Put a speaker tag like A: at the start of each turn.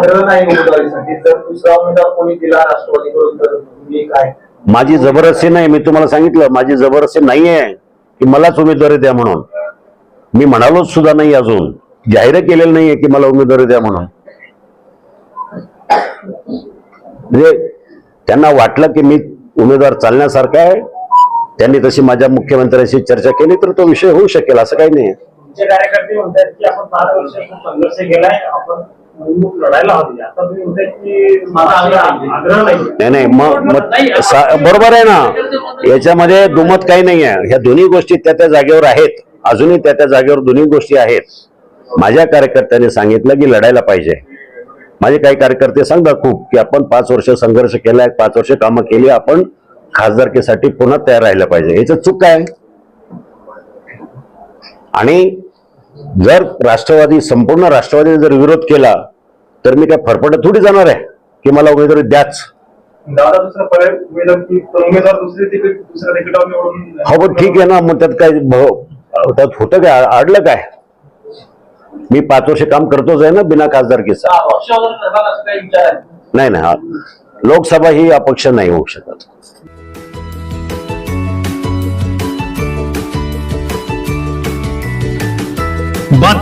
A: आग्रह नाही उमेदवारीसाठी जर दुसरा उमेदवार कोणी दिला राष्ट्रवादीकडून तर तुम्ही काय?
B: माझी जबरदस्ती नाही मी तुम्हाला सांगितलं माझी जबरदस्ती नाही आहे की मलाच उमेदवारी द्या म्हणून. मी म्हणालोच सुद्धा नाही अजून. जाहीर केलेलं नाहीये की मला उमेदवारी द्या म्हणून. म्हणजे त्यांना वाटलं की मी उमेदवार चालण्यासारखा आहे. त्यांनी तशी माझ्या मुख्यमंत्र्यांशी चर्चा केली तर तो विषय होऊ शकेल असं काही नाही.
C: निवडणूक लढायला हवी आता तुम्ही म्हणताय की माझा आग्रह आग्रह नाही
B: नाही नाही मग मग सा- बरोबर आहे ना. याच्यामध्ये दुमत काही नाही आहे. ह्या दोन्ही गोष्टी त्या त्या जागेवर आहेत. अजूनही त्या त्या जागेवर दोन्ही गोष्टी आहेत. माझ्या कार्यकर्त्यांनी सांगितलं की लढायला पाहिजे. माझे काही कार्यकर्ते सांगतात खूप की आपण पाच वर्ष संघर्ष केलाय पाच वर्ष कामं केली आपण खासदारकीसाठी पुन्हा तयार राहिलं पाहिजे. याचं चूक काय? आणि जर राष्ट्रवादी संपूर्ण राष्ट्रवादीने जर विरोध केला तर मी काय फरफटत थोडी जाणार आहे? की मला उमेदवारी द्याच? हो पण ठीक आहे ना मग त्यात काय त्यात होतं काय? अडलं काय? मी पाच वर्ष काम करतोच आहे ना बिना खासदारकीचा. नाही नाही. लोकसभा ही अपक्ष नाही होऊ शकत.